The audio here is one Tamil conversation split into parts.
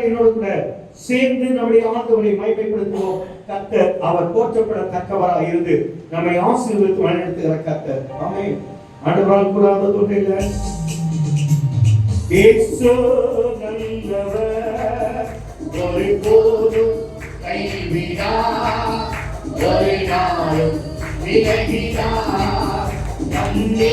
மக்களினோடு கூட சேர்ந்து நம்முடைய ஆண்டவரை மயமைப்படுத்துவோம் கத்த அவர் போற்றப்படத்தக்கவராக இருந்து நம்மை ஆசீர்வதித்து வழிநடத்துகிற கத்த ஆமே ஆண்டவரால் கூட அந்த தொண்டையில ஒருபோதும் கைவிடா. ஒரு நாளும் விலகிடா. நம்மே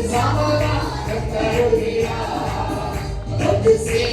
Sama, Katarina, but the same.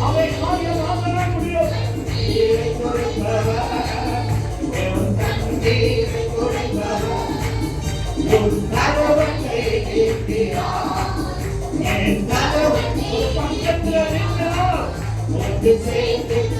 அவை காரியம் ஆசன முடியும் சேர்த்து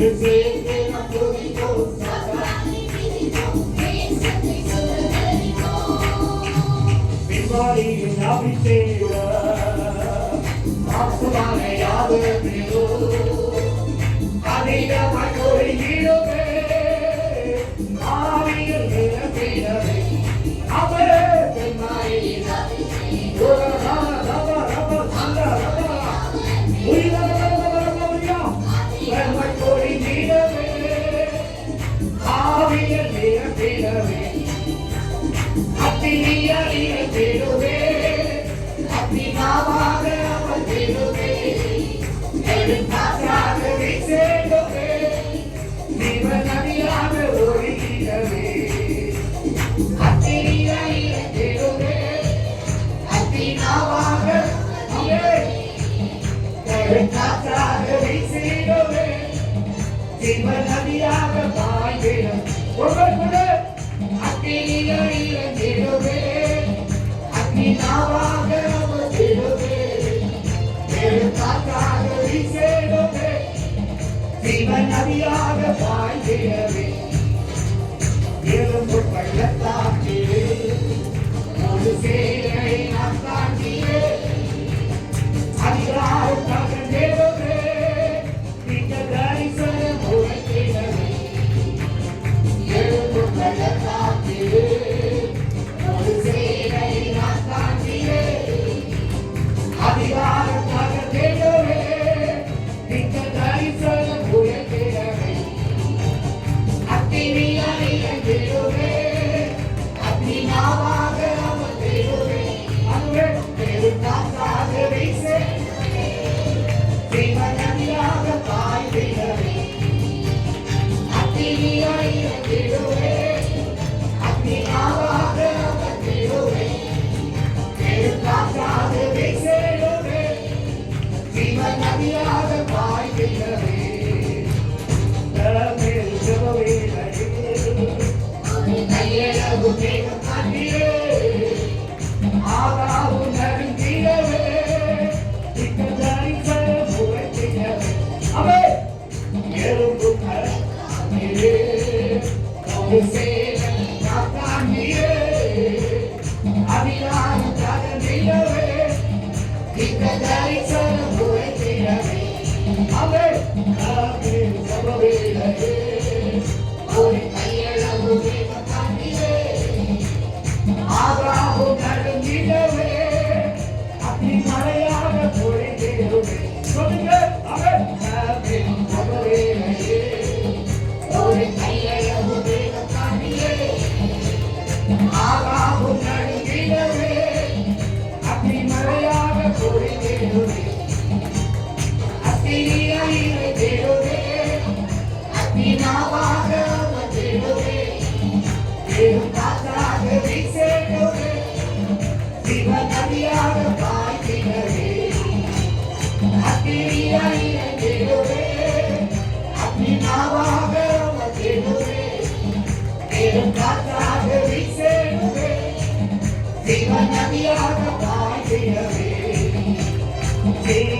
His name Ah, பெரும்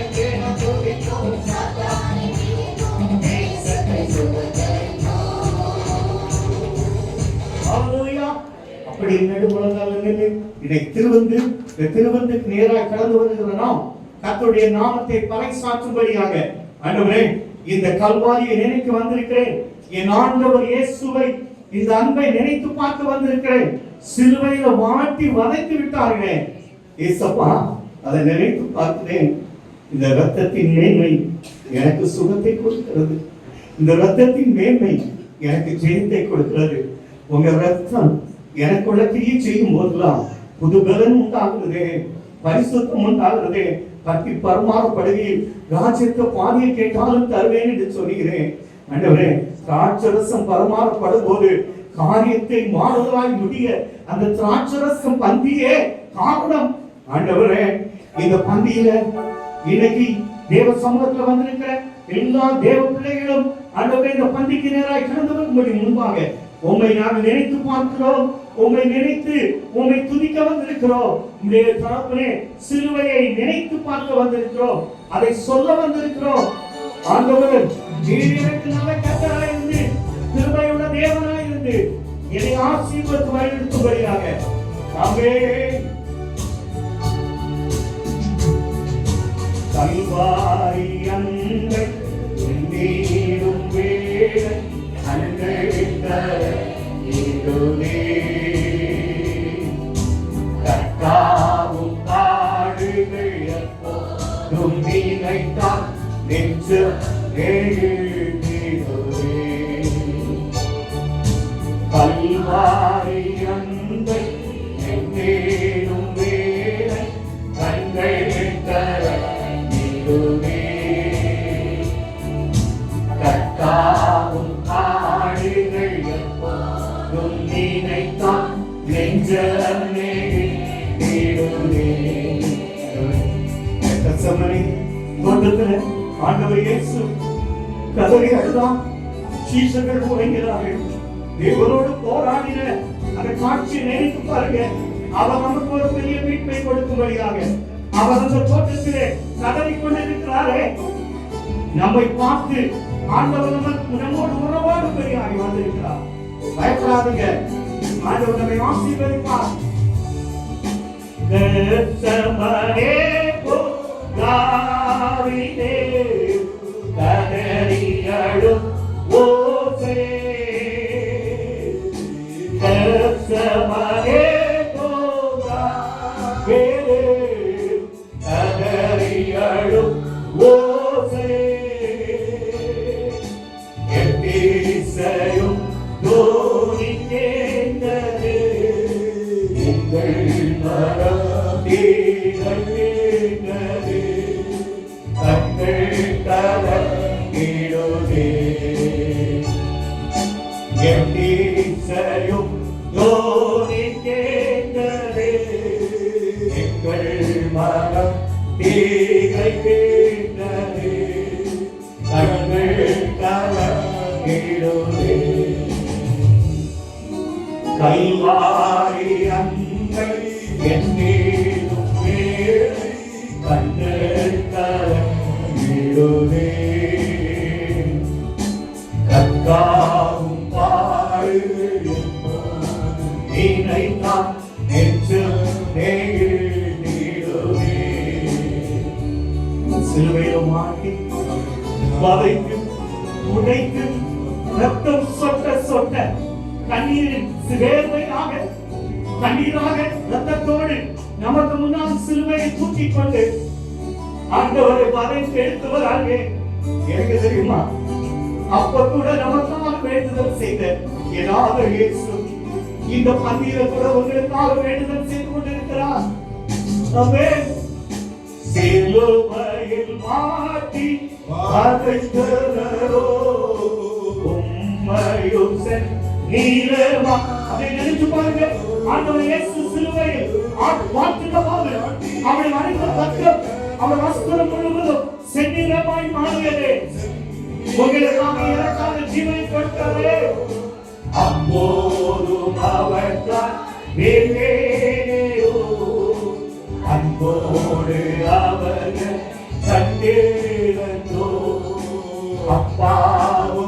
நின்று இதை திருவந்து இந்த திருவந்துக்கு நேராக கடந்து வருகிற நாம் கர்த்தருடைய நாமத்தை பறைசாற்றும்படியாக. ஆண்டவரே இந்த கல்வாரியை நினைத்து வந்திருக்கிறேன். என் ஆண்டவர் இயேசுவை இந்த அன்பை நினைத்து பார்த்து வந்திருக்கிறேன். சிலுவையில வாட்டி வதைத்து விட்டார்களே. ஏசப்பா அதை நினைத்து பார்க்கிறேன். இந்த ரத்தத்தின் மேன்மை எனக்கு சுகத்தை கொடுக்கிறது. இந்த ரத்தத்தின் மேன்மை எனக்கு ஜெயத்தை கொடுக்கிறது. உங்க ரத்தம் எனக்குள்ள தீய செய்யும் போதெல்லாம் புது பலன் உண்டாகிறது பரிசுத்தம் உண்டாகிறது பத்தி பரமாறப்படுகையில் ராஜ்யத்தை பாதியை கேட்டாலும் தருவேன் என்று சொல்கிறேன் ஆண்டவரே திராட்சரசம் பருமாறப்படும் போது காரியத்தை மாறுதலாய் முடிய அந்த திராட்சரசம் பந்தியே காரணம். ஆண்டவரே இந்த பந்தியில இன்னைக்கு தேவ சமூகத்துல வந்திருக்கிற எல்லா தேவ பிள்ளைகளும் ஆண்டவரே இந்த பந்திக்கு நேராய் கடந்து வரும்படி முன்பாக உண்மை நாங்கள் நினைத்து பார்க்கிறோம். உம்மை நினைத்து உம்மை துதிக்க வந்திருக்கிறோம். உடைய தகப்பனே சிலுவையை நினைத்து பார்க்க வந்திருக்கிறோம். அதை சொல்ல வந்திருக்கிறோம். ஆண்டவர் நீர் நல்ல கத்தராய் இருந்து திருமையுள்ள தேவனாய் இருந்து என்னை ஆசீர்வத்து வழிநடத்தும்படியாக. ஆமென். கல்வாரி அன்பை நீடும் வேலை. தோட்டத்தில் ஆண்டவர் இயேசு கதறி அழுதான் சீசர்கள் உறங்கிறார்கள் தேவனோடு போராடின அந்த காட்சியை நினைத்து பாருங்க. அவர் நமக்கு ஒரு பெரிய மீட்பை கொடுக்கும்படியாக அவர் அந்த தோட்டத்திலே கதறி கொண்டிருக்கிறாரே. நம்மை பார்த்து ஆண்டவர் நமக்கு நம்மோடு உறவோடு பெரியாகி வந்திருக்கிறார். பயப்படாதீங்க. ஆண்டவர் நம்மை ஆசீர்வதிப்பார். போ Oh, கல்வாரி அங்கை என்னேதும் வேலை கண்கள் கலங்கிடுதே கற்காவும் பாடு நினைத்தான் நெஞ்சு நெகிழ்ந்திடுவே மாட்டி வதைக்கு உடைக்கு ரத்தம் சொட்ட சொட்ட கண்ணீரின் வேர்வையாக கண்ணீராக ரத்தத்தோடு நமக்கு முன்னால் சிலுவையை தூக்கி கொண்டு ஆண்டவரை பதவி எடுத்து வராங்க எனக்கு தெரியுமா? அப்ப கூட நமக்காக வேண்டுதல் செய்த ஏதாவது இயேசு இந்த பந்தியில கூட உங்களுக்காக வேண்டுதல் செய்து கொண்டிருக்கிறார். அவே சிலுவையில் மாட்டி வதைத்தனரோ உம்மையும் சென் நீலமா அதை நினைச்சு பாருங்க ஆண்டவர் இயேசு சிலுவையில் ஆ- போது அவரை அணிந்த பக்கம் அவர் வஸ்திரம் முழுவதும் செந்நிறமாய் மாறியது. உங்களுக்காக எனக்காக ஜீவனை கொடுத்தாரே அப்போதும் அவர்தான் வேண்டேனேயோ அன்போடு அவர்கள் கண்டேனோ அப்பாவும்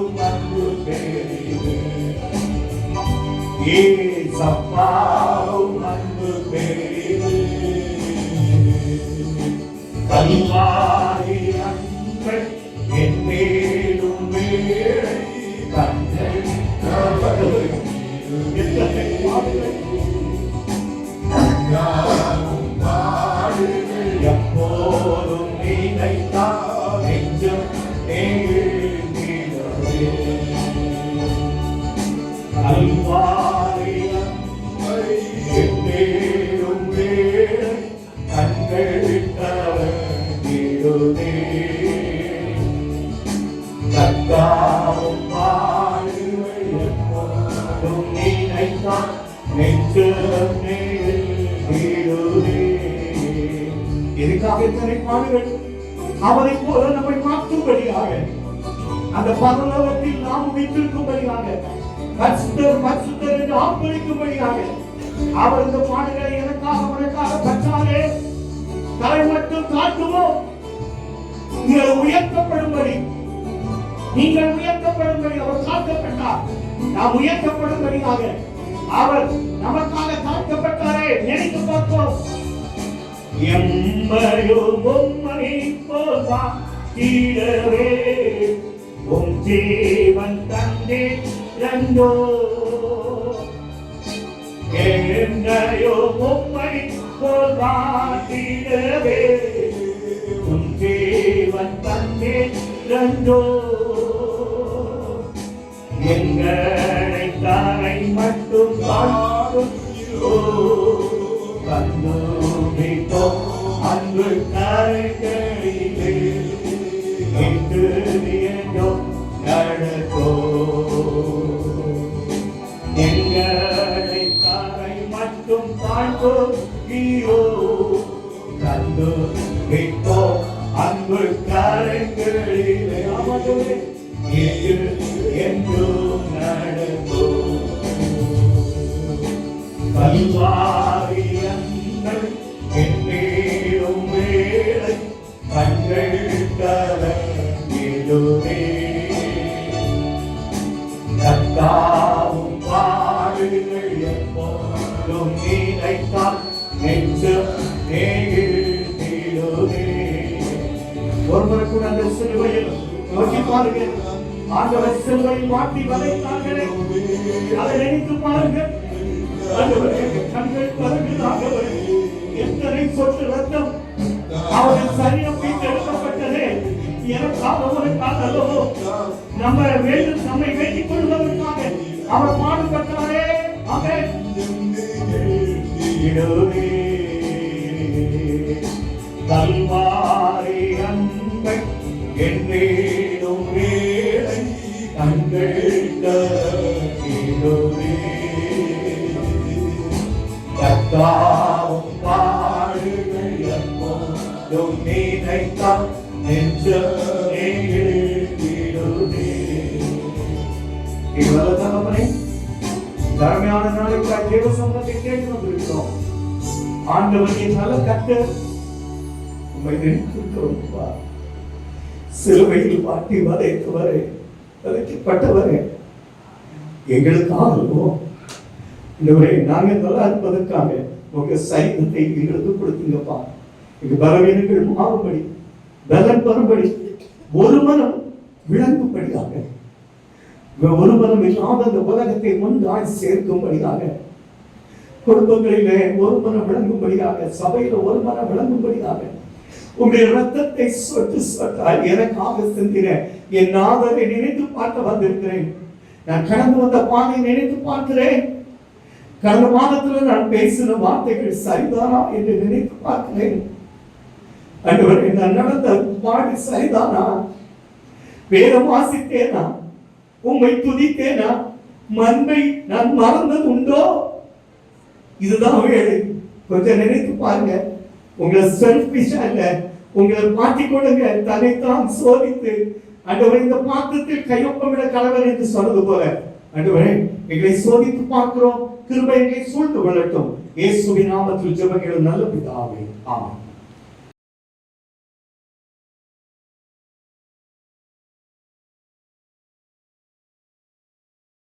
கல்வாரி அன்பை கர்த்தாவும் பாடுகள் எப்போதும் நினைத்தால் எதுக்காக இத்தனை பாடுகள் அவரை போல நம்மை மாற்றும்படியாக அந்த பரலோகத்தில் நாம் வைத்திருக்கும்படியாக பரிசுத்தர் பரிசுத்தர் என்று ஆர்ப்பரிக்கும்படியாக அவர் இந்த பாடுகளை எனக்காக உனக்காக பற்றாலே தலை மட்டும் காட்டுவோம் உயர்த்தப்படும்படி நீங்கள் உயர்த்தப்படும்படி அவர் காக்கப்பட்டார் நாம் உயர்த்தப்படும்படியாக அவர் நமக்காக காக்கப்பட்டாரே நினைத்து பார்ப்போம். எம்மையும் பொம்மை போல்தான் கீழவே உம் ஜீவன் தந்தே ரண்டோ என்னையோ பொம்மை போல்தான் கீழவே உம் ஜீவன் தந்தே ரண்டோ எங்களை தாரை மட்டும் பார்க்கும் கண்ணுமிட்டோ அன்பு கரைகளிலே. இன்று என்றோ நடத்தோ எங்களை தாரை மட்டும் பார்க்கும் ஈரோ கண்டு விட்டோ அன்பு கரைகளிலே. ஆமாம் ஒருவருக்கு நல்ல சிலுவையில் நோக்கி பாருங்கள் ஆண்டவர் சிலுவையில் மாற்றி வதைத்தார்களே. அதை நினைத்து பாருங்கள். கண்கள் கலங்குது எத்தனை சொட்டு ரத்தம் அவர்கள் சரீரம் எடுக்கப்பட்டதே. எனக்காக நம்ம வேண்டும் நம்மை வேண்டிக் கொள்வதற்காக அவர் பாடுபட்டாரே ஆண்டவர் என் நல்ல கட்டு உண்மை நினைத்திருக்கிறோம். சிலுவையில் மாட்டி வதைத்தவரே வதைக்கப்பட்டவரே எங்களுக்காகவோ இந்தவரை நாங்க நல்லா இருப்பதற்காக உங்க சைன்யத்தை எங்களுக்கு கொடுத்தீங்கப்பா. எங்க பலவீனங்கள் மாறும்படி பலன் வரும்படி ஒரு மனம் விளங்கும்படியாக. ஒரு மனம் இல்லாத அந்த உலகத்தை ஒன்றாய் சேர்க்கும்படியாக குடும்பங்களிலே ஒரு மனம் விளங்கும்படியாக சபையில ஒரு மனம் விளங்கும்படியாக உங்களுடைய ரத்தத்தை சொட்டு சொட்டால் எனக்காக சிந்தின என் நாதரை நினைத்து பார்க்க வந்திருக்கிறேன். நான் கடந்து வந்த பாதை நினைத்து பார்க்கிறேன். கடந்த மாதத்துல நான் பேசின வார்த்தைகள் சரிதானா என்று நினைத்து பார்க்கிறேன். அன்றுவரை நான் நடந்த பாடி சரிதானா? வேதம் வாசித்தேனா? உண்மை துதித்தேனா? மண்மை நான் மறந்தது உண்டோ? இதுதான் வேடு கொஞ்சம் நினைத்து பாருங்க. உங்களை செல்பிஷா இல்ல. உங்களை மாற்றிக் கொள்ளுங்க. தன்னைத்தான் சோதித்து அண்டவரை இந்த பாத்திரத்தில் கையொப்பமிட கலவர் என்று சொன்னது போல அண்டவரே எங்களை சோதித்து பார்க்கிறோம். கிருபை எங்களை சூழ்ந்து கொள்ளட்டும். இயேசுவின் நாமத்தில் ஜெபங்களும் நல்ல பிதாவே. ஆமாம்